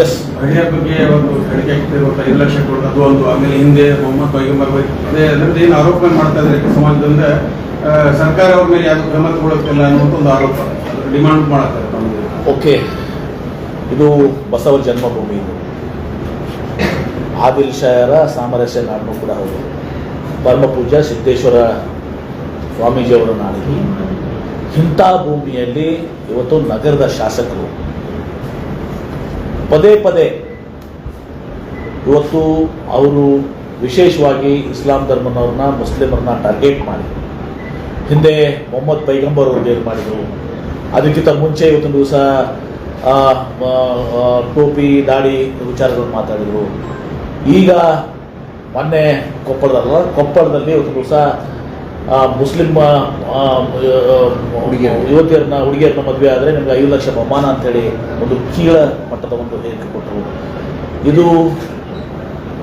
S ಮಹಿಳೆಯ ಬಗ್ಗೆ ಒಂದು ಹೇಳಿಕೆ ಐದು ಲಕ್ಷ ಕೊಡೋದು ಅದು ಒಂದು. ಆಮೇಲೆ ಹಿಂದೆ ಮೊಹಮ್ಮದ್ ಪೈಗಂಬರ್ ಬಗ್ಗೆ ಅದೇ ಅದರಿಂದ ಏನು ಆರೋಪ ಮಾಡ್ತಾ ಇದ್ದಾರೆ ಸಮಾಜದಿಂದ ಸರ್ಕಾರ ಅವ್ರ ಮೇಲೆ ಯಾವುದು ಕ್ರಮ ತಗೊಳ್ಳೋಕ್ಕಿಲ್ಲ ಅನ್ನುವಂಥ ಒಂದು ಆರೋಪ. ಡಿಮಾಂಡ್ ಮಾಡ್ತಾರೆ ಓಕೆ ಇದು ಬಸವ ಜನ್ಮಭೂಮಿ ಇದು. ಆದಿಲ್ ಶಾಯರ ಸಾಮರಸ್ಯ ನಾಡು ಕೂಡ ಹೌದು. ಪರಮ ಪೂಜ್ಯ ಸಿದ್ದೇಶ್ವರ ಸ್ವಾಮೀಜಿಯವರ ನಾಡಿಗೆ ಇಂಥ ಭೂಮಿಯಲ್ಲಿ ಇವತ್ತು ನಗರದ ಶಾಸಕರು ಪದೇ ಪದೇ ಇವತ್ತು ಅವರು ವಿಶೇಷವಾಗಿ ಇಸ್ಲಾಂ ಧರ್ಮನವ್ರನ್ನ ಮುಸ್ಲಿಮರನ್ನ ಟಾರ್ಗೆಟ್ ಮಾಡಿ. ಹಿಂದೆ ಮೊಹಮ್ಮದ್ ಪೈಗಂಬರ್ ಅವರು ಏನು ಮಾಡಿದರು? ಅದಕ್ಕಿಂತ ಮುಂಚೆ ಇವತ್ತೊಂದು ದಿವಸ ಟೋಪಿ, ದಾಡಿ ವಿಚಾರಗಳು ಮಾತಾಡಿದರು. ಈಗ ಮೊನ್ನೆ ಕೊಪ್ಪಳದಲ್ಲ, ಕೊಪ್ಪಳದಲ್ಲಿ ಇವತ್ತೊಂದು ದಿವಸ ಮುಸ್ಲಿಂ ಆ, ಮುಸ್ಲಿಂ. ಯುವತಿಯರನ್ನ ಹುಡುಗಿಯರನ್ನ ಮದುವೆ ಆದರೆ ನಿಮ್ಗೆ ಐದು ಲಕ್ಷ ಬಹುಮಾನ ಅಂತೇಳಿ ಒಂದು ಕೀಳ ಮಟ್ಟದ ಒಂದು ಹೇಳಿಕೆ ಕೊಟ್ಟರು ಇದು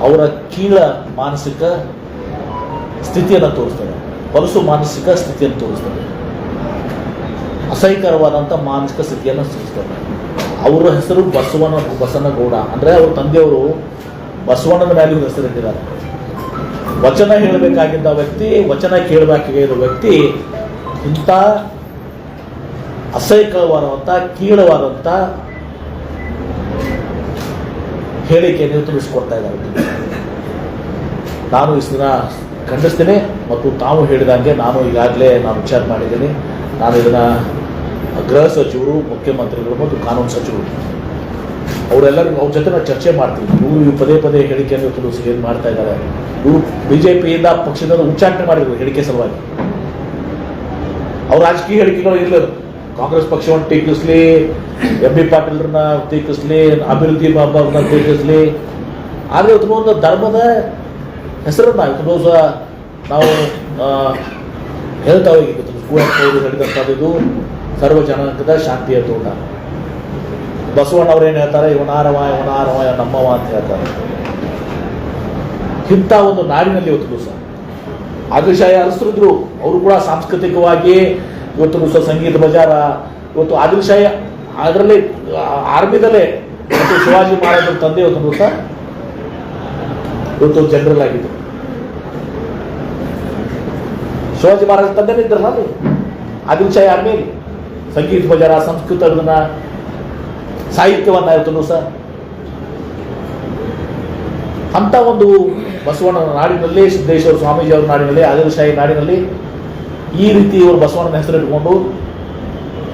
ಅವರ ಕೀಳ ಮಾನಸಿಕ ಸ್ಥಿತಿಯನ್ನು ತೋರಿಸ್ತದೆ. ಹೊಲಸು ಮಾನಸಿಕ ಸ್ಥಿತಿಯನ್ನು ತೋರಿಸ್ತದೆ. ಅಸಹ್ಯಕರವಾದಂಥ ಮಾನಸಿಕ ಸ್ಥಿತಿಯನ್ನು ಸೂಚಿಸ್ತದೆ ಅವರ ಹೆಸರು ಬಸವನ ಬಸನಗೌಡ. ಅಂದರೆ ಅವ್ರ ತಂದೆಯವರು ಬಸವಣ್ಣನ ಮೇಲೆ ಹೆಸರಿಟ್ಟಿದ್ದಾರೆ. ವಚನ ಹೇಳಬೇಕಾಗಿದ್ದ ವ್ಯಕ್ತಿ, ವಚನ ಕೇಳಬೇಕಾಗಿರೋ ವ್ಯಕ್ತಿ ಇಂಥ ಅಸಹ್ಯಕರವಾದಂಥ, ಕೀಳವಾದಂಥ ಹೇಳಿಕೆಯನ್ನು ತಿಳಿಸ್ಕೊಡ್ತಾ ಇದ್ದಾರೆ. ನಾನು ದಿನ ಖಂಡಿಸ್ತೇನೆ ಮತ್ತು ತಾವು ಹೇಳಿದಂಗೆ ನಾನು ಈಗಾಗಲೇ ನಾನು ವಿಚಾರ ಮಾಡಿದ್ದೀನಿ. ನಾನು ಇದನ್ನು ಗೃಹ ಸಚಿವರು, ಮುಖ್ಯಮಂತ್ರಿಗಳು ಮತ್ತು ಕಾನೂನು ಸಚಿವರು ಅವರೆಲ್ಲರೂ ಅವ್ರ ಜೊತೆ ನಾವು ಚರ್ಚೆ ಮಾಡ್ತೀವಿ. ಇವರು ಪದೇ ಪದೇ ಹೇಳಿಕೆಯನ್ನು ತಿಳಿಸಿ ಏನು ಮಾಡ್ತಾ ಇದ್ದಾರೆ ಇವರು ಬಿ ಜೆ ಪಿಯಿಂದ ಪಕ್ಷದ ಉಚ್ಚಾಟನೆ ಮಾಡಿದ್ರು ಹೇಳಿಕೆ ಸಲುವಾಗಿ. ಅವ್ರ ರಾಜಕೀಯ ಹೇಳಿಕೆಗಳು ಇರಲಿಲ್ಲ. ಕಾಂಗ್ರೆಸ್ ಪಕ್ಷವನ್ನು ಟೀಕಿಸ್ಲಿ, ಎಂ ಬಿ ಪಾಟೀಲ್ರನ್ನ ಟೀಕಿಸ್ಲಿ, ಅಭಿವೃದ್ಧಿ ಬಾಬಾವ್ರನ್ನ ಟೀಕಿಸ್ಲಿ. ಆದರೆ ಇವತ್ತು ಒಂದು ಧರ್ಮದ ಹೆಸರನ್ನ ಇವತ್ತು ದಿವಸ ನಾವು ಹೇಳ್ತಾ ಹೋಗಿ. ಕುವೆಂಪು ಅವರು ಹೇಳಿದಂಥದ್ದು ಇದು ಸರ್ವ ಜನಾಂಗದ ಶಾಂತಿಯ ತೋಟ. ಬಸವಣ್ಣ ಅವ್ರು ಏನು ಹೇಳ್ತಾರೆ? ಇವನಾರವ ಇವನಾರವ ಇವ ನಮ್ಮವ ಅಂತ ಹೇಳ್ತಾರೆ. ಇಂಥ ಒಂದು ನಾಡಿನಲ್ಲಿ ಇವತ್ತು ಸಹ ಆದಿಲ್ಶಾಹಿ ಅರಸರಿದ್ರು, ಅವರು ಕೂಡ ಸಾಂಸ್ಕೃತಿಕವಾಗಿ ಇವತ್ತು ದಿವಸ ಸಂಗೀತ ಬಜಾರ, ಇವತ್ತು ಆದಿಲ್ಶಾಹಿ ಅದರಲ್ಲಿ, ಆರ್ಮಿದಲ್ಲೇ ಇವತ್ತು ಶಿವಾಜಿ ಮಹಾರಾಜರ ತಂದೆ ಇವತ್ತು ದಿವಸ ಇವತ್ತು ಜನರಲ್ ಆಗಿದ್ರು. ಶಿವಾಜಿ ಮಹಾರಾಜ ತಂದೆ ಇದ್ರಲ್ಲ ಆದಿಲ್ಶಾಹಿ ಆರ್ಮಿಯಲ್ಲಿ. ಸಂಗೀತ ಬಜಾರ, ಸಂಸ್ಕೃತ ಸಾಹಿತ್ಯವನ್ನ ಇವತ್ತು ಸರ್. ಅಂತ ಒಂದು ಬಸವಣ್ಣನ ನಾಡಿನಲ್ಲಿ ಸಿದ್ದೇಶ್ವರ ಸ್ವಾಮೀಜಿ ಅವರ ನಾಡಿನಲ್ಲಿ, ಆದಿಲಶಾಹಿ ನಾಡಿನಲ್ಲಿ ಈ ರೀತಿ ಇವರು ಬಸವಣ್ಣನ ಹೆಸರಿಟ್ಕೊಂಡು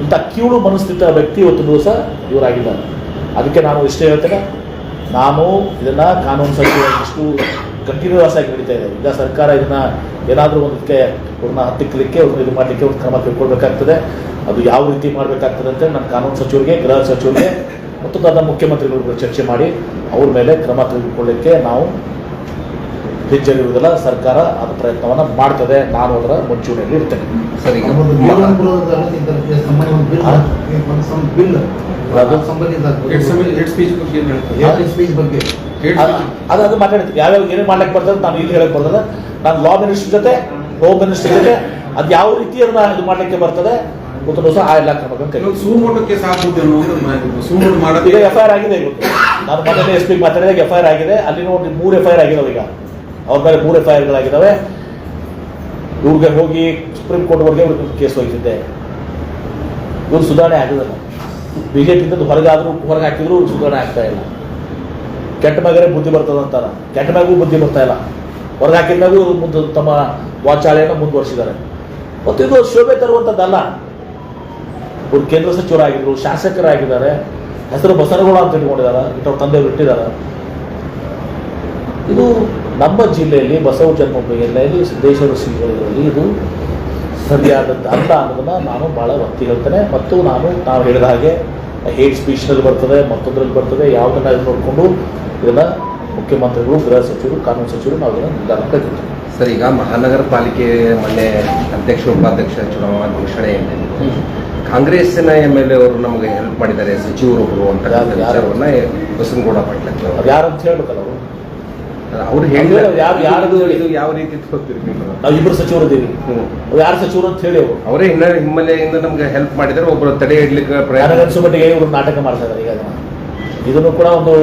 ಇಂಥ ಕೀಳು ಮನಸ್ಥಿತ ವ್ಯಕ್ತಿ ಇವತ್ತು ದಿವಸ ಇವರಾಗಿದ್ದಾರೆ. ಅದಕ್ಕೆ ನಾನು ಇಷ್ಟೇ ಹೇಳ್ತೇನೆ, ನಾನು ಇದನ್ನ ಕಾನೂನು ಸಚಿವ ಇಷ್ಟು ಕಂಟಿನ್ಯೂಸ್ ಆಗಿ ನಡೀತಾ ಇದೆ ಈಗ ಸರ್ಕಾರ ಇದನ್ನ ಏನಾದರೂ ಒಂದಕ್ಕೆ ಅವ್ರನ್ನ ಹತ್ತಿಕ್ಕಲಿಕ್ಕೆ ಅವ್ರನ್ನ ಇದು ಮಾಡಲಿಕ್ಕೆ ಒಂದು ಕ್ರಮ ತಿಳ್ಕೊಳ್ಬೇಕಾಗ್ತದೆ ಅದು ಯಾವ ರೀತಿ ಮಾಡಬೇಕಾಗ್ತದೆ ಅಂತ ನಾನು ಕಾನೂನು ಸಚಿವರಿಗೆ ಗೃಹ ಸಚಿವರಿಗೆ ಮತ್ತು ನನ್ನ ಮುಖ್ಯಮಂತ್ರಿಗಳು ಚರ್ಚೆ ಮಾಡಿ ಅವ್ರ ಮೇಲೆ ಕ್ರಮ ತೆಗೆದುಕೊಳ್ಳಿಕ್ಕೆ ನಾವು ಹಿಂಜರಿಯುವುದಿಲ್ಲ ಸರ್ಕಾರ ಅದು ಪ್ರಯತ್ನವನ್ನು ಮಾಡ್ತದೆ. ನಾನು ಅದರ ಮುಂಚೂಣಿಯಲ್ಲಿ ಇರ್ತೇನೆ. ಸರಿ. ಅದು ಮಾತಾಡ್ತೀವಿ ಯಾವ್ಯಾವ ಏನೇನು ಮಾಡ್ಲಿಕ್ಕೆ ಬರ್ತದೆ ನಾನು ಇಲ್ಲಿ ಹೇಳಕ್ ಬರ್ತದೆ ನಾನು ಲಾ ಮಿನಿಸ್ಟರ್ ಜೊತೆ ಮಿನಿಸ್ಟರ್ ಜೊತೆ ಅದು ಯಾವ ರೀತಿ ಅದನ್ನ ಇದು ಮಾಡ್ಲಿಕ್ಕೆ ಬರ್ತದೆ. ಗೊತ್ತು ಸಹ ಆ ಎಲ್ಲ ಕ್ರಮಗಳನ್ನು ಕೈ ಕೆಲವು ಸುಮೋಟೋ ಮಾಡೋದು ಈಗ ಎಫ್ ಐ ಆರ್ ಆಗಿದೆ ಇವತ್ತು ನಾನು ಮೊದಲನೇ ಎಸ್ ಪಿ ಮಾತಾಡಿದಾಗ ಎಫ್ ಐ ಆರ್ ಆಗಿದೆ. ಅಲ್ಲಿ ನೋಡಿ ಮೂರು ಎಫ್ ಐ ಆರ್ ಆಗಿದಾವೆ ಈಗ. ಅವ್ರ ಮೇಲೆ ಮೂರು ಎಫ್ ಐ ಆರ್ಗಳಾಗಿದ್ದಾವೆ ಇವ್ರಿಗೆ ಹೋಗಿ ಸುಪ್ರೀಂ ಕೋರ್ಟ್ವರೆಗೆ ಇವ್ರಿಗೆ ಕೇಸ್ ಹೋಗ್ತಿದ್ದೆ ಇವ್ರು ಸುಧಾರಣೆ ಆಗಿದಲ್ಲ. ಬಿಜೆಪಿಯಿಂದ ಹೊರಗಾದ್ರೂ ಹೊರಗೆ ಹಾಕಿದ್ರು ಸುಧಾರಣೆ ಆಗ್ತಾ ಇಲ್ಲ. ಕೆಟ್ಟ ಮಗರೆ ಬುದ್ಧಿ ಬರ್ತದ ಅಂತಾರ. ಕೆಟ್ಟ ಮಗು ಬುದ್ಧಿ ಬರ್ತಾ ಇಲ್ಲ. ಹೊರಗೆ ಹಾಕಿದಾಗ ಮುಂದೆ ತಮ್ಮ ವಾಚಾಲಯನ ಮುಂದುವರಿಸಿದ್ದಾರೆ. ಮತ್ತು ಇದು ಶೋಭೆ ತರುವಂಥದ್ದಲ್ಲ. ಇವರು ಕೇಂದ್ರ ಸಚಿವರಾಗಿದ್ರು, ಶಾಸಕರಾಗಿದ್ದಾರೆ. ಹೆಸರು ಬಸನಗೌಡ ಅಂತ ಇಟ್ಕೊಂಡಿದ್ದಾರೆ ಇಟ್ಟು ತಂದೆ ಬಿಟ್ಟಿದ್ದಾರೆ ಇದು ನಮ್ಮ ಜಿಲ್ಲೆಯಲ್ಲಿ ಬಸವ ಜನ್ಮಭೂಮಿಯಲ್ಲಿ ಸಿದ್ದೇಶ್ವರ ಶ್ರೀಗಳಲ್ಲಿ ಇದು ಸರಿಯಾದದ್ದು ಅಲ್ಲ ಅನ್ನೋದನ್ನ ನಾನು ಭಾಳ ಒತ್ತಿ ಹೇಳ್ತೇನೆ. ಮತ್ತು ನಾನು ನಾವು ಹೇಳಿದ ಹಾಗೆ ಹೇಟ್ ಸ್ಪೀಚ್ನಲ್ಲಿ ಬರ್ತದೆ, ಮತ್ತೊಂದರಲ್ಲಿ ಬರ್ತದೆ ಯಾವುದನ್ನ ನೋಡಿಕೊಂಡು ಇದನ್ನ ಮುಖ್ಯಮಂತ್ರಿಗಳು ಗೃಹ ಸಚಿವರು ಕಾನೂನು ಸಚಿವರು ನಾವು ಇದನ್ನು ನಿರ್ಧಾರ ಕೈಗೊಳ್ತೇವೆ ಸರ್ ಈಗ ಮಹಾನಗರ ಪಾಲಿಕೆ ಮೊನ್ನೆ ಅಧ್ಯಕ್ಷ ಉಪಾಧ್ಯಕ್ಷ ಚುನಾವಣಾ ಘೋಷಣೆ ಕಾಂಗ್ರೆಸ್ನ ಕಾಂಗ್ರೆಸ್ಸಿನ ಎಂ ಎಲ್ ಎ ಅವರು ನಮಗೆ ಹೆಲ್ಪ್ ಮಾಡಿದ್ದಾರೆ ಸಚಿವರೊಬ್ಬರು ಅಂತ ಯಾರು- ಯಾರು? ವಿಚಾರವನ್ನ ಬಸನಗೌಡ ಪಾಟೀಲ್ ಅದು ಯಾರಂತ ಹೇಳ್ಬೇಕಲ್ಲ ಅವರು? ಅವ್ರು ಹೇಳಿದ್ದಾರೆ ಯಾರು- ಯಾರು- ಇದು- ಯಾವ ರೀತಿ ನಾವು? ಇಬ್ಬರು ಸಚಿವರು ಇದ್ದೀವಿ. ಯಾರು ಸಚಿವರು ಅಂತ ಹೇಳಿ ಅವರು. ಅವರೇ ಹಿನ್ನ ಹಿನ್ನೆಲೆಯಿಂದ ನಮ್ಗೆ ಹೆಲ್ಪ್ ಮಾಡಿದ್ದಾರೆ ಒಬ್ಬರು ತಡೆ ಇಡ್ಲಿಕ್ಕೆ ನನಗನ್ಸೋ ಮಟ್ಟಿಗೆ ಇವರು ನಾಟಕ ಮಾಡ್ತಾ ಇದ್ದಾರೆ ಈಗ ಇದನ್ನು ಕೂಡ ಒಂದು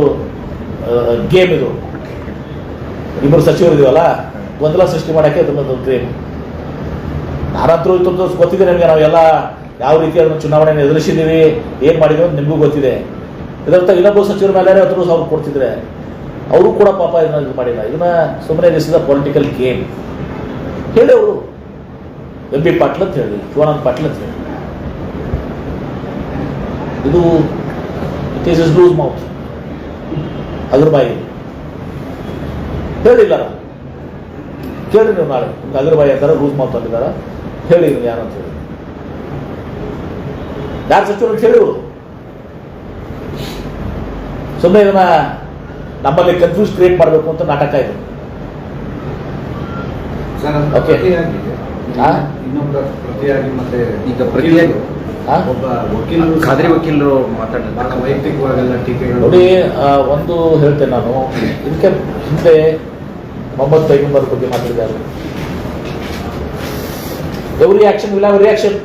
ಗೇಮ್ ಇದು. ಇಬ್ಬರು ಸಚಿವರು ಇದೀವಲ್ಲ, ಗೊಂದಲ ಸೃಷ್ಟಿ ಮಾಡೋಕ್ಕೆ ಅದನ್ನೊಂದು ಗೇಮ್ ನಾನಂತರೂ ಇತ್ತು ಗೊತ್ತಿದೆ ನಿಮಗೆ ನಾವೆಲ್ಲ ಯಾವ ರೀತಿ ಅದನ್ನು ಚುನಾವಣೆಯನ್ನು ಎದುರಿಸಿದ್ದೀವಿ, ಏನು ಮಾಡಿದ್ವಿ ಅಂತ ನಿಮಗೂ ಗೊತ್ತಿದೆ. ಇದರರ್ಥ ಇನ್ನೊಬ್ಬ ಸಚಿವರ ಮೇಲೆ ಹತ್ತು ಅವ್ರು ಕೊಡ್ತಿದ್ರೆ, ಅವರು ಕೂಡ ಪಾಪ ಇದನ್ನ ಇದು ಮಾಡಿಲ್ಲ. ಇದನ್ನ ಸುಮ್ಮನೆ ದಿಸ್ ಪೊಲಿಟಿಕಲ್ ಗೇಮ್ ಹೇಳಿ ಅವರು. ಎಂ ಬಿ ಪಾಟೀಲ್ ಅಂತ ಹೇಳಿ, ಶಿವಾನಂದ್ ಪಾಟೀಲ್ ಅಂತ ಹೇಳಿ. ಇದು it is is loose mouth ಅದ್ರ ಬಾಯಿ. ಹೇಳಿಲ್ಲ ಕೇಳಿ ನೀವು ನಾಳೆ. ಅದ್ರ ಬಾಯಿ ಅಂತಾರೆ ರೂಸ್ ಮೌತ್ ಅಂತಿದಾರ ಹೇಳಿ ನೀವು ಯಾರು ಅಂತ ಹೇಳಿ. ಯಾರು ಸಚಿವರು ಕೇಳಿವರು? ಸುಮ್ಮನೆ ಇದನ್ನ ನಮ್ಮಲ್ಲಿ ಕನ್ಫ್ಯೂಸ್ ಕ್ರಿಯೇಟ್ ಮಾಡಬೇಕು ಅಂತ ನಾಟಕ ಇದೆ. ಹಾ? ಇನ್ನೊಬ್ಬರ ಪ್ರತಿಯಾಗಿ. ಮತ್ತೆ ಈಗ ಪ್ರತಿಯಾಗಿ? ಒಬ್ಬ ವಕೀಲರು ಖಾದ್ರಿ ವಕೀಲರು ವೈಯಕ್ತಿಕವಾಗಿ ವೈಯಕ್ತಿಕವಾಗೆಲ್ಲ ಟೀಕೆಗಳು ನೋಡಿ ಒಂದು ಹೇಳ್ತೇನೆ ನಾನು. ಇದಕ್ಕೆ ಹಿಂದೆ ಮೊಹಮ್ಮದ್ ಪೈಗಂಬರ್ ಬಗ್ಗೆ ಮಾತಾಡಿದ್ದಾರೆ. Every action will have reaction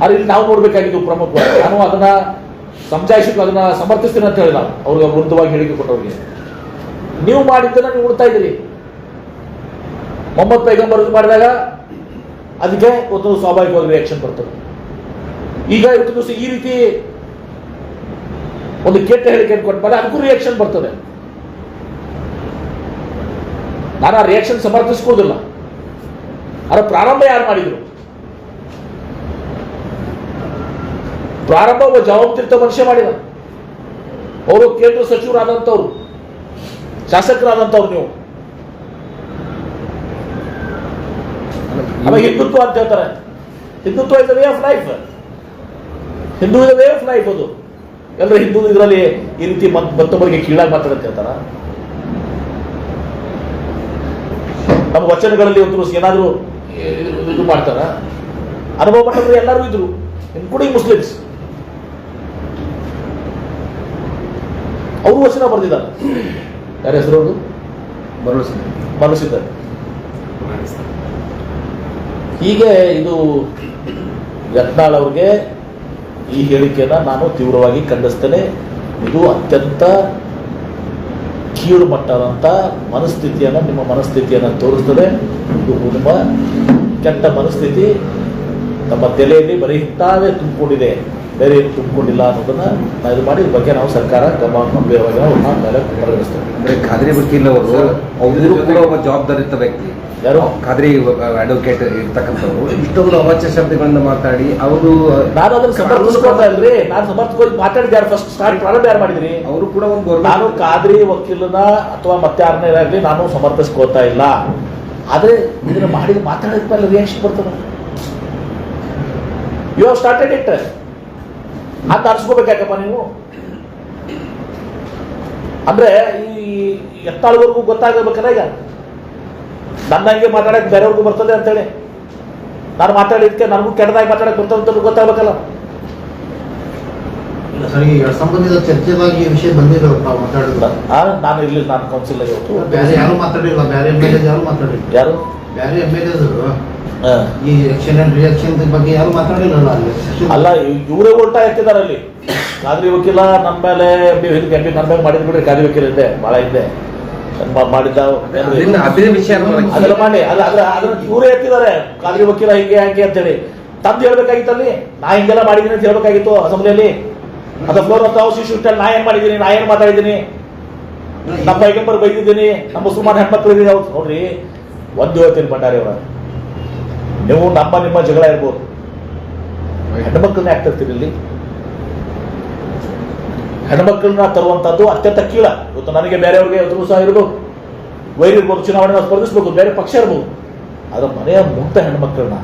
ಆದ್ರೆ ಇಲ್ಲಿ ನಾವು ನೋಡ್ಬೇಕಾಗಿದ್ದು ಪ್ರಮುಖವಾಗಿ ನಾನು ಅದನ್ನ ಸಮಜಾಯಿಸಿದ್ದು ಅದನ್ನ ಸಮರ್ಥಿಸ್ತೀನಿ ಅಂತ ಹೇಳಿಲ್ಲ. ಅವ್ರಿಗೆ ವಿರುದ್ಧವಾಗಿ ಹೇಳಿಕೆ ಕೊಟ್ಟವ್ರಿಗೆ. ನೀವು ಮಾಡಿದ್ದನ್ನ ನೀವು ಉಡ್ತಾ ಇದ್ದೀರಿ. ಮೊಹಮ್ಮದ್ ಪೈಗಂಬರ್ ಮಾಡಿದಾಗ ಅದಕ್ಕೆ ಒಂದು ಸ್ವಾಭಾವಿಕವಾಗಿ ರಿಯಾಕ್ಷನ್ ಬರ್ತದೆ. ಈಗ ಇವತ್ತು ದಿವಸ ಈ ರೀತಿ ಒಂದು ಕೆಟ್ಟ ಹೇಳಿಕೆ ಕೊಟ್ಟಾಗ ಅದಕ್ಕೂ ರಿಯಾಕ್ಷನ್ ಬರ್ತದೆ. ನಾನು ಆ ರಿಯಾಕ್ಷನ್ ಸಮರ್ಥಿಸ್ಕೋದಿಲ್ಲ. ಅದರ ಪ್ರಾರಂಭ ಯಾರು ಮಾಡಿದ್ರು? ಪ್ರಾರಂಭ ಒಬ್ಬ ಜವಾಬ್ದಾರಿತ ಮನುಷ್ಯ ಮಾಡಿದ. ಅವರು ಕೇಂದ್ರ ಸಚಿವರಾದಂಥವ್ರು, ಶಾಸಕರಾದಂಥವ್ರು ನೀವು. ಆಮೇಲೆ ಹಿಂದುತ್ವ ಅಂತ ಹೇಳ್ತಾರೆ. Hindutva is way of life Hindu is way of life ಅದು. ಎಲ್ಲರೂ ಹಿಂದೂ ಇದರಲ್ಲಿ ಈ ರೀತಿ ಮತ್- ಮತ್ತೊಬ್ಬರಿಗೆ ಕೀಳಾಗಿ ಅಂತ ಹೇಳ್ತಾರ? ನಮ್ಮ ವಚನಗಳಲ್ಲಿ ಒಂದು ಏನಾದರೂ ಇದು ಮಾಡ್ತಾರ? ಅನುಭವ ಪಟ್ಟವರು ಎಲ್ಲರೂ ಇದ್ರು ಇನ್ಕ್ಲೂಡಿಂಗ್ ಮುಸ್ಲಿಮ್ಸ್ ಅವರು ವಚನ ಬರೆದಿದ್ದಾರೆ. ಯಾರ ಹೆಸರು ಅವರು? ಭರವಸೆ ಮನಸ್ಸಿದ್ದಾರೆ ಹೀಗೆ ಇದು ಯತ್ನಾಳ್ ಅವ್ರಿಗೆ ಈ ಹೇಳಿಕೆಯನ್ನ ನಾನು ತೀವ್ರವಾಗಿ ಖಂಡಿಸ್ತೇನೆ. ಇದು ಅತ್ಯಂತ ಕೀಳು ಮಟ್ಟದಂತ ಮನಸ್ಥಿತಿಯನ್ನು ನಿಮ್ಮ ಮನಸ್ಥಿತಿಯನ್ನು ತೋರಿಸ್ತದೆ. ಇದು ನಿಮ್ಮ ಕೆಟ್ಟ ಮನಸ್ಥಿತಿ. ನಮ್ಮ ತಲೆಯಲ್ಲಿ ಬರೀ ಇಂಥವೇ ತುಂಬಿಕೊಂಡಿದೆ. ಬೇರೆ ಏನು ತುಂಬಿಕೊಂಡಿಲ್ಲ ಅನ್ನೋದನ್ನ ನಾವು ಇದು ಮಾಡಿ ಇದ್ರ ಬಗ್ಗೆ ನಾವು ಸರ್ಕಾರ ಗಮನ ಗಂಭೀರವಾಗಿ ನಾವು ಮೇಲೆ ಪರಿಗಣಿಸ್ತೇವೆ ಅಂದ್ರೆ ಖಾದ್ರಿ ವಕೀಲ್ ಅವರು ಅವರು ಕೂಡ ಒಬ್ಬ ಜವಾಬ್ದಾರಿತ ವ್ಯಕ್ತಿ. ಯಾರು? ಖಾದ್ರಿ ಅಡ್ವೊಕೇಟ್ ಇರ್ತಕ್ಕಂಥವ್ರು. ಇಷ್ಟೊಂದು ಅವಾಚ್ಯ ಶಬ್ದಗಳನ್ನ ಮಾತಾಡಿ ಅವರು ನಾನು ಅದನ್ನ ಸಮರ್ಥಿಸ್ಕೊಳ್ತಾ ಇಲ್ರಿ. ನಾನು ಸಮರ್ಥಿಸ್ಕೊಂಡು ಮಾತಾಡಿದ್ದೆ ಯಾರು ಫಸ್ಟ್ ಸ್ಟಾರ್ಟ್ ಪ್ರಾರಂಭ ಯಾರು ಮಾಡಿದ್ರಿ? ಅವರು ಕೂಡ ಒಂದು ನಾನು ಖಾದ್ರಿ ವಕೀಲನ ಅಥವಾ ಮತ್ತೆ ಯಾರನ್ನೇ ಇರಲಿ ನಾನು ಸಮರ್ಥಿಸ್ಕೋತಾ ಇಲ್ಲ. ಆದ್ರೆ ಇದನ್ನ ಮಾಡಿದ ಮಾತಾಡಿದ ಮೇಲೆ ರಿಯಾಕ್ಷನ್ ಬರ್ತದೆ? ಯು ಸ್ಟಾರ್ಟೆಡ್ ಇಟ್ ಅಂತ ಅನ್ಸ್ಕೋಬೇಕಾಕಪ್ಪ ನೀವು? ಅಂದ್ರೆ ಈ ಎತ್ತಾಳವರೆಗೂ ಗೊತ್ತಾಗಬೇಕಲ್ಲ ಈಗ? ನನ್ನಂಗೆ ಮಾತಾಡಕ್ ಬೇರೆಯವ್ರಿಗೂ ಬರ್ತದೆ ಅಂತೇಳಿ. ನಾನು ಮಾತಾಡಿದ್ಕೆ ನನಗೂ ಕೆಟ್ಟದಾಗಿ ಮಾತಾಡಕ್ ಬರ್ತದೆ ಅಂತ ಗೊತ್ತಾಗಬೇಕಲ್ಲ. ಇಲ್ಲ ಈ ವಿಷಯ ಮಾತಾಡಿದ್ರು ಆ, ನಾನು ಇರ್ಲಿಲ್ಲ ನಾನು ಕೌನ್ಸಿಲ್ ಇವತ್ತು ಬೇರೆ ಯಾರು ಮಾತಾಡಿಲ್ಲ ಬೇರೆ ಎಂ ಎಲ್ ಎ ಯಾರು ಮಾತಾಡಿಲ್ಲ. ಯಾರು? ಬೇರೆ ಎಂ ಎಲ್ ಎದ್ರು ಈ ಎಲೆಕ್ಷನ್ ಅಂಡ್ ರಿಯಾಕ್ಷನ್ ಬಗ್ಗೆ ಯಾರು ಮಾತಾಡಿಲ್ಲ ಅಲ್ಲಿ. ಅಲ್ಲ ಇವರೇ ಉಲ್ಟಾ ಎತ್ತಿದಾರೆ ಅಲ್ಲಿ. ಖಾದ್ರಿ ವಕೀಲ ನಮ್ಮ ಮೇಲೆ ಎಂ ಪಿ ನನ್ನ ಮೇಲೆ ಮಾಡಿದ್ ಬಿಡ್ರಿ ಖಾದ್ರಿ ವಕೀಲ ಇದ್ದೆ ಭಾಳ ಇದ್ದೆ ಮ- ಮಾಡಿದ್ದ ಅದನ್ನ ಮಾಡಿ ಅಲ್ಲ ಅದ್ರ ಅದ್ರ ಇವರೇ ಎತ್ತಿದ್ದಾರೆ. ಖಾದ್ರಿ ವಕೀಲ ಹಿಂಗೆ ಹಂಗೆ ಅಂತೇಳಿ. ತಂದು ಹೇಳ್ಬೇಕಾಗಿತ್ತು ಅಲ್ಲಿ. ನಾ ಹಿಂಗೆಲ್ಲ ಮಾಡಿದ್ದೀನಿ ಅಂತ ಹೇಳ್ಬೇಕಾಗಿತ್ತು ಅಸೆಂಬ್ಲಿಯಲ್ಲಿ. ಅದ ಫ್ಲೋರ್ ಅಂತ ಶಿಶು ನಾ ಏನ್ ಮಾಡಿದ್ದೀನಿ ನಾ ಏನ್ ಮಾತಾಡಿದ್ದೀನಿ ನಮ್ಮ ಪೈಗಂಬರ್ ಬೈದಿದ್ದೀನಿ ನಮ್ಮ ಸುಮಾರು ಹೆಣ್ಮಕ್ಳು ಇದ್ದೀನಿ ಅವ್ರು ನೋಡ್ರಿ ಒಂದು ಹೇಳ್ತೀನಿ ಭಂಡಾರಿ ಅವರ. ನೀವು ನಮ್ಮ ನಿಮ್ಮ ಜಗಳ ಇರ್ಬೋದು. ಹೆಣ್ಮಕ್ಳನ್ನ ಯಾಕೆ ತರ್ತೀರಿ ಇಲ್ಲಿ. ಹೆಣ್ಮಕ್ಳನ್ನ ತರುವಂಥದ್ದು ಅತ್ಯಂತ ಕೀಳ. ಇವತ್ತು ನನಗೆ ಬೇರೆಯವ್ರಿಗೆ ಎದುರು ಸಹ ಇರ್ಬೋದು. ವೈರ್ ಇರ್ಬೋದು ಚುನಾವಣೆ ಬೇರೆ ಪಕ್ಷ ಇರ್ಬೋದು. ಆದ್ರೆ ಮನೆಯ ಮುಕ್ತ ಹೆಣ್ಮಕ್ಳನ್ನ,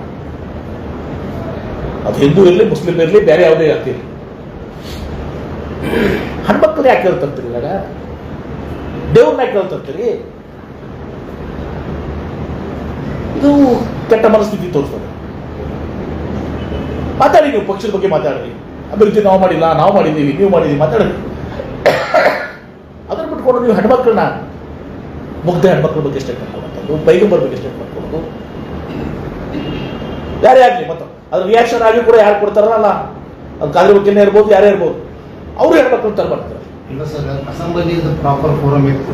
ಅದು ಹಿಂದೂ ಇರಲಿ, ಮುಸ್ಲಿಂ ಇರಲಿ, ಬೇರೆ ಯಾವುದೇ ಆಗ್ತಿರಲಿ ಹೆಣ್ಮಕ್ಳು ಯಾಕೆ ಹೇಳ್ತಂತೀರಿ ಇವಾಗ? ದೇವ್ರನ್ನ ಯಾಕೆ ಹೇಳ್ತಂತೀರಿ? ಇದು ಕೆಟ್ಟ ಮನಸ್ಥಿತಿ ತೋರಿಸ್ತದೆ. ಮಾತಾಡಿ ನೀವು ಪಕ್ಷದ ಬಗ್ಗೆ ಮಾತಾಡ್ರಿ ಅಭಿವೃದ್ಧಿ ನಾವು ಮಾಡಿಲ್ಲ ನಾವು ಮಾಡಿದ್ದೀವಿ ನೀವು ಮಾಡಿದ್ದೀವಿ ಮಾತಾಡಿ. ಅದನ್ನು ಬಿಟ್ಕೊಂಡು ನೀವು ಹೆಣ್ಮಕ್ಳನ್ನ ಮುಗ್ಧ ಹೆಣ್ಮಕ್ಳ ಬಗ್ಗೆ ಸ್ಟೇಟ್ಮೆಂಟ್ ಕೊಡುವಂಥದ್ದು ಪೈಗಂಬರ್ ಬಗ್ಗೆ ಸ್ಟೇಟ್ಮೆಂಟ್ ಕೊಡೋದು ಯಾರೇ ಆಗಲಿ ಮತ್ತು ಅದ್ರ ರಿಯಾಕ್ಷನ್ ಆಗಿ ಕೂಡ ಯಾರು ಕೊಡ್ತಾರಲ್ಲ ಅದು ಕಾದ್ರೆ ಬಗ್ಗೆ ಇರ್ಬೋದು ಯಾರೇ ಇರ್ಬೋದು ಅವರು ಹೆಣ್ಮಕ್ಳು ತರ ಬರ್ತಾರೆ ಇಲ್ಲ ಸರ್ ಅಸೆಂಬ್ಲಿ ಪ್ರಾಪರ್ ಫೋರಮ್ ಇತ್ತು.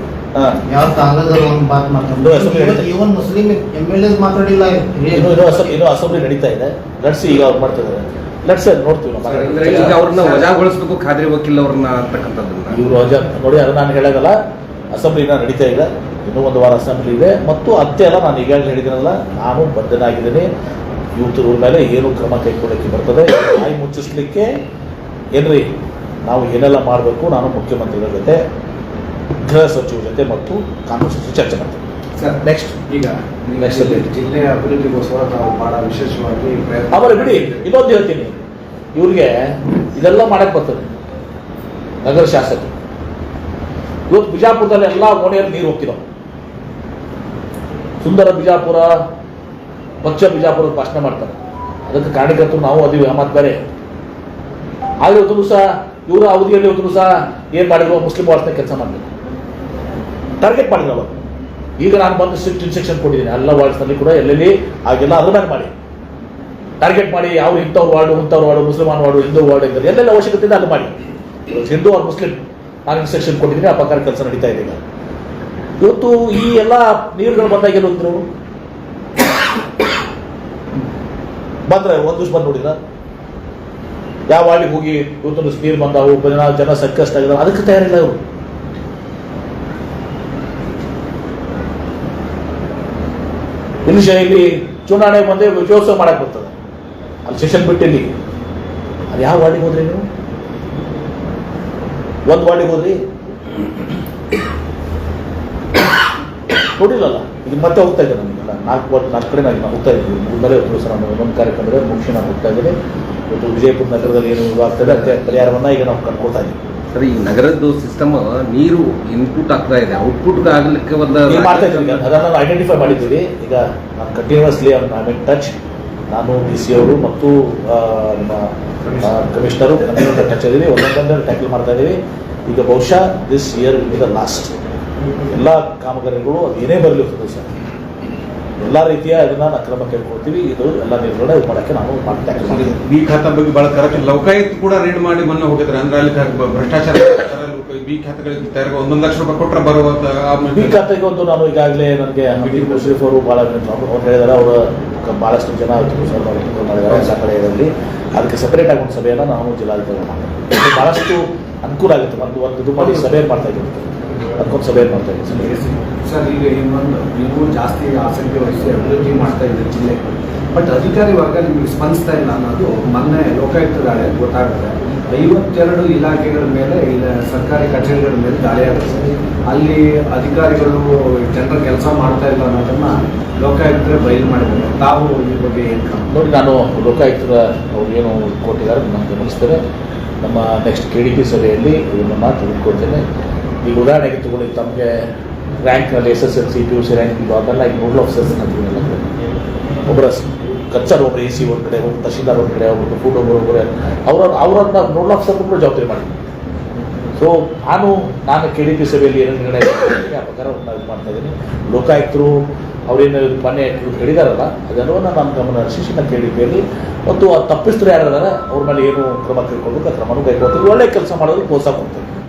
ಯಾವ ಕಾಗದಲ್ಲಿ ಒಂದು ಮಾತು ಇದು assembly ಮಾತಾಡ್ತಾರೆ even Muslim M L S ಮಾತಾಡಿಲ್ಲ. ಇನ್ನು ಅಸೆಂಬ್ಲಿ ನಡೀತಾ ಇದೆ. ನಡೆಸಿ ಈಗ ಅವ್ರು ಮಾಡ್ತಿದ್ದಾರೆ. ನಡ್ಸಿ ಸರ್ ನೋಡ್ತೀವಿ ಅವ್ರನ್ನ ವಜಾಗೊಳಿಸ್ಬೇಕು ಖಾದ್ರಿ ವಕೀಲ್ ಅವ್ರನ್ನ ಅಂತಕ್ಕಂಥದ್ದನ್ನ ಇವರು ವಜಾ ನೋಡಿ ಅದು ನಾನು ಹೇಳೋದಲ್ಲ ಅಸೆಂಬ್ಲಿನ ನಡೀತಾ ಇದೆ. ಇನ್ನೂ ಒಂದು ವಾರ ಅಸೆಂಬ್ಲಿ ಇದೆ. ಮತ್ತು ಅತ್ತೆ ಅಲ್ಲ ನಾನು ಈಗಾಗಲೇ ಹೇಳಿದ್ದೀನಲ್ಲ ನಾನು ಬದ್ಧನಾಗಿದ್ದೀನಿ ಯೂತ್ಗಳ ಮೇಲೆ ಏನು ಕ್ರಮ ಕೈಗೊಳ್ಳಕ್ಕೆ ಬರ್ತದೆ? ಬಾಯಿ ಮುಚ್ಚಿಸ್ಲಿಕ್ಕೆ ಏನ್ರಿ? ನಾವು ಏನೆಲ್ಲ ಮಾಡಬೇಕು? ನಾನು ಮುಖ್ಯಮಂತ್ರಿಗಳ ಜೊತೆ ಗೃಹ ಸಚಿವರ ಜೊತೆ ಮತ್ತು ಕಾನೂನು ಸಚಿವ ಚರ್ಚೆ ಮಾಡ್ತೀನಿ. ಸರ್ ನೆಕ್ಸ್ಟ್ ಈಗ. ಜಿಲ್ಲೆಯ ಅಭಿವೃದ್ಧಿಗೋಸ್ಕರ ನಾವು ಬಹಳ ವಿಶೇಷವಾಗಿ ಪ್ರಯತ್ನ ಆಮೇಲೆ ಬಿಡಿ ಇನ್ನೊಂದು ಹೇಳ್ತೀನಿ. ಇವ್ರಿಗೆ ಇದೆಲ್ಲ ಮಾಡಕ್ ಬರ್ತದೆ. ನಗರ ಶಾಸಕ. ಇವತ್ತು ಬಿಜಾಪುರದಲ್ಲಿ ಎಲ್ಲ ಓಣಿಯಲ್ಲಿ ನೀರು ಹೋಗ್ತಿರೋ. ಸುಂದರ ಬಿಜಾಪುರ ಪಕ್ಷ ಬಿಜಾಪುರ ಭಾಷಣ ಮಾಡ್ತಾರೆ. ಅದಕ್ಕೆ ಕಾರಣಕರ್ತರು ನಾವು ಅದೀವಿ ಮತ್ತೆ ಬೇರೆ. ಆದ್ರೆ ಒಂದು ದಿವಸ ಇವರ ಅವಧಿಯಲ್ಲಿ ಒಂದು ದಿವಸ ಏನು ಮಾಡಿದ್ರು? ಮುಸ್ಲಿಂ ವಾರ್ಸ್ನ ಕೆಲಸ ಮಾಡಬೇಕು. ಟಾರ್ಗೆಟ್ ಮಾಡಿದ್ರು ಅವರು. ಈಗ ನಾನು ಬಂದು ಸ್ಟ್ರಿಕ್ಟ್ ಇನ್ಸ್ಟ್ರಕ್ಷನ್ ಕೊಟ್ಟಿದ್ದೀನಿ. ಎಲ್ಲ ವಾರ್ಡ್ಸ್ನಲ್ಲಿ ಕೂಡ ಎಲ್ಲೆಲ್ಲಿ ಹಾಗೆಲ್ಲ ಅದ್ರ ಮೇಲೆ ಮಾಡಿ. ಟಾರ್ಗೆಟ್ ಮಾಡಿ ಯಾವ ಇಂಥವ್ರು ವಾರ್ಡು ಇಂಥವ್ರು ವಾರ್ಡು ಮುಸಲ್ಮಾನ್ ವಾರ್ಡು ಹಿಂದೂ ವಾರ್ಡ್ ಎಂದರೆ ಎಲ್ಲೆಲ್ಲ ಅವಶ್ಯಕತೆ ಇದೆ ಅಲ್ಲಿ ಮಾಡಿ ಹಿಂದೂ ಅವ್ರು ಮುಸ್ಲಿಂ, ನಾನು ಇನ್ಸ್ಟ್ರಕ್ಷನ್ ಕೊಟ್ಟಿದ್ದೀನಿ, ಆ ಪ್ರಕಾರ ಕೆಲಸ ನಡೀತಾ ಇದೆ ಇವತ್ತು ಈ ಎಲ್ಲ ನೀರುಗಳು ಬಂದಾಗ ಏನಿದ್ರು ಬಂದ್ರೆ ಒಂದು ದಿವಸ ಬಂದು ನೋಡಿದ್ರ? ಯಾವ ವಾರ್ಡಿಗೆ ಹೋಗಿ ಇವತ್ತೊಂದು ನೀರು ಬಂದಾವು ಜನ ಆಗಿದಾವೆ, ಅದಕ್ಕೆ ತಯಾರಿಲ್ಲ ಇವರು. ಶ- ಇಲ್ಲಿ ಚುನಾವಣೆ ಬಂದೆ ವಿಜಯೋತ್ಸವ ಮಾಡಕ್ ಬರ್ತದೆ. ಅಲ್ಲಿ ಸೆಷನ್ ಬಿಟ್ಟು ಇಲ್ಲಿ ಅಲ್ಲಿ ಯಾವ ವಾರ್ಡಿಗೆ ಹೋದ್ರಿ ನೀವು? ಒಂದು ವಾರ್ಡಿಗೆ ಹೋದ್ರಿ? ನೋಡಿಲ್ಲಲ್ಲ ಇದು ಮತ್ತೆ ಹೋಗ್ತಾ ಇದ್ದೆ ನಮಗೆಲ್ಲ ನಾಲ್ಕು ವಾರ್ಡ್, ನಾಲ್ಕು ಕಡೆ ನಾನು ಹೋಗ್ತಾ ಇದ್ದೀನಿ. ಮುಂದಲೇ ಒಂದು ಸಲ ಒಂದು ಕಾರ್ಯಕ್ರಮದಲ್ಲಿ ಮುಗಿಸಿ ನಾನು ಹೋಗ್ತಾ ಇದ್ದೀನಿ. ಇವತ್ತು ವಿಜಯಪುರ ನಗರದಲ್ಲಿ ಏನು ಆಗ್ತದೆ ಅದಕ್ಕೆ ಪರಿಹಾರವನ್ನ ಈಗ ನಾವು ಕಂಡುಕೊಳ್ತಾ ಇದ್ದೀವಿ. ಸರ್ ಈ ನಗರದ್ದು ಸಿಸ್ಟಮ್ ನೀರು ಇನ್ಪುಟ್ ಆಗ್ತಾ ಇದೆ. ಔಟ್ಪುಟ್ ಆಗ್ಲಿಕ್ಕೆ ಒಂದು ಮಾಡ್ತಾ ಅದನ್ನ ಐಡೆಂಟಿಫೈ ಮಾಡಿದ್ದೀವಿ. ಈಗ ನಾನು ಕಂಟಿನ್ಯೂಸ್ಲಿ ಐ ಟಚ್ ನಾನು ಡಿ ಸಿ ಅವರು ಮತ್ತು ನಮ್ಮ ಕಮಿಷನರು ಟಚ್ ಇದ್ದೀವಿ. ಒಂದೊಂದೊಂದು ಟ್ಯಾಕಲ್ ಮಾಡ್ತಾ ಇದ್ದೀವಿ. ಈಗ ಬಹುಶಃ this year will be the last ಎಲ್ಲ ಕಾಮಗಾರಿಗಳು ಅದು ಏನೇ ಬರಲಿ ಸರ್. ಎಲ್ಲ ರೀತಿಯ ಇದನ್ನ ಅಕ್ರಮ ಕ್ರಮ ಕೇಳ್ಕೊಳ್ತೀವಿ. ಇದು ಎಲ್ಲ ನಿರ್ವಹಣೆ ಇದು ಮಾಡಕ್ಕೆ ನಾವು ಮಾಡ್ತಾ ಇದ್ದೀವಿ. ಮಾಡ್ತೀವಿ ಬಿ ಖಾತಾ ಬಗ್ಗೆ ಬಹಳ ಕರೆಕ್ಟ್ ಲೋಕಾಯುಕ್ತ ಕೂಡ ರೇಡ್ ಮಾಡಿ ಮೊನ್ನೆ ಹೋಗಿದ್ರೆ ಅಂದ್ರೆ ಅಲ್ಲಿ ಭ್ರಷ್ಟಾಚಾರ ಬಿ ಖಾತೆಗಳಿಗೆ ತಯಾರಿಗೆ ಒಂದೊಂದು ಲಕ್ಷ ರೂಪಾಯಿ ಕೊಟ್ಟರೆ ಬರುವಂತ ಬಿ ಖಾತೆಗೆ ಒಂದು ನಾನು ಈಗಾಗಲೇ ನನಗೆ ಹಮೀದ್ ಮುಷರೀಫ್ ಅವರು ಭಾಳ ಅವ್ರು ಹೇಳಿದಾರೆ ಅವರು ಭಾಳಷ್ಟು ಜನ ಸಕ್ಕರೆ ಇದರಲ್ಲಿ ಅದಕ್ಕೆ ಸಪರೇಟ್ ಆಗಿ ಒಂದು ಸಭೆಯನ್ನು ನಾವು ಜಿಲ್ಲಾಧಿಕಾರಿ ಮಾಡ್ತೀವಿ. ಭಾಳಷ್ಟು ಅನುಕೂಲ ಆಗುತ್ತೆ. ಒಂದು ಒಂದು ಇದು ಮಾಡಿ ಸಭೆ ಮಾಡ್ತಾ ಇದ್ದೀವಿ. ಅದಕ್ಕೊಂದು ಸಭೆ ಮಾಡ್ತಾ ಇದ್ದೀವಿ ಸರ್ ಈಗ ಇನ್ನೊಂದು ನೀವು ಜಾಸ್ತಿ ಆಸಕ್ತಿ ವಹಿಸಿ ಅಭಿವೃದ್ಧಿ ಮಾಡ್ತಾ ಇದ್ದೀರಿ ಜಿಲ್ಲೆ. ಬಟ್ ಅಧಿಕಾರಿ ವರ್ಗ ನಿಮಗೆ ಸ್ಪಂದಿಸ್ತಾ ಇಲ್ಲ ಅನ್ನೋದು ಮೊನ್ನೆ ಲೋಕಾಯುಕ್ತ ದಾಳಿ ಗೊತ್ತಾಗುತ್ತೆ. ಐವತ್ತೆರಡು ಇಲಾಖೆಗಳ ಮೇಲೆ ಇಲ್ಲ ಸರ್ಕಾರಿ ಕಚೇರಿಗಳ ಮೇಲೆ ದಾಳಿ ಆಗುತ್ತೆ ಅಲ್ಲಿ ಅಧಿಕಾರಿಗಳು ಜನರ ಕೆಲಸ ಮಾಡ್ತಾ ಇಲ್ಲ ಅನ್ನೋದನ್ನ ಲೋಕಾಯುಕ್ತರೇ ಬಯಲು ಮಾಡಿದ್ದಾರೆ. ತಾವು ಈ ಬಗ್ಗೆ ಏನು ನೋಡಿ ನಾನು ಲೋಕಾಯುಕ್ತರ ಅವ್ರು ಏನು ಕೊಟ್ಟಿದ್ದಾರೆ ನಾನು ಗಮನಿಸ್ತೇನೆ. ನಮ್ಮ ನೆಕ್ಸ್ಟ್ ಕೆ ಡಿ ಪಿ ಸಭೆಯಲ್ಲಿ ಇದನ್ನು ತೆಗೆದುಕೊಳ್ತೇನೆ ಈಗ ಉದಾಹರಣೆಗೆ ತಗೊಳ್ಳಿ ತಮಗೆ ರ್ಯಾಂಕ್ನಲ್ಲಿ S S L C P U C rank ಇದು ಅದೆಲ್ಲ ಈಗ ನೋಡಲ್ ಆಫೀಸರ್ಸ್ ಅಂತೀವಲ್ಲ ಒಬ್ಬರ ಕಚ್ಚರ್ ಒಬ್ಬರು ಎ ಸಿ ಒಂದು ಕಡೆ ಒಬ್ಬರು ತಹಶೀಲ್ದಾರ್ ಒಂದು ಕಡೆ ಒಬ್ಬರು ಫುಡ್ ಒಬ್ಬರು ಒಬ್ಬರು ಅವ್ರ ಅವ್ರನ್ನ ನೋಡಲ್ ಆಫೀಸರ್ ಕೂಡ ಜವಾಬ್ದಾರಿ ಮಾಡಿ ಸೊ ನಾನು ನಾನು ಕೆ ಡಿ ಪಿ ಸಭೆಯಲ್ಲಿ ಏನೇನು ನಿರ್ಣಯ ಆ ಪ್ರಕಾರ ಒಂದು ಮಾಡ್ತಾ ಇದ್ದೀನಿ. ಲೋಕಾಯುಕ್ತರು ಅವರೇನು ಮನೆ ಹೇಳಿದಾರಲ್ಲ ಅದನ್ನು ನಾನು ಗಮನ ಹರಿಸಿ ನಾನು ಕೆ ಡಿ ಮತ್ತು ಆ ತಪ್ಪಿಸ್ತರು ಯಾರು ಅವ್ರ ಮೇಲೆ ಏನು ಕ್ರಮ ತಿಳ್ಕೊಳ್ಬೇಕು ಆ ಕ್ರಮನೂ ಕೈಗೊಳ್ತೀವಿ ಒಳ್ಳೆ ಕೆಲಸ ಮಾಡೋದು ಪ್ರೋತ್ಸಾಹ ಕೊಡ್ತೇವೆ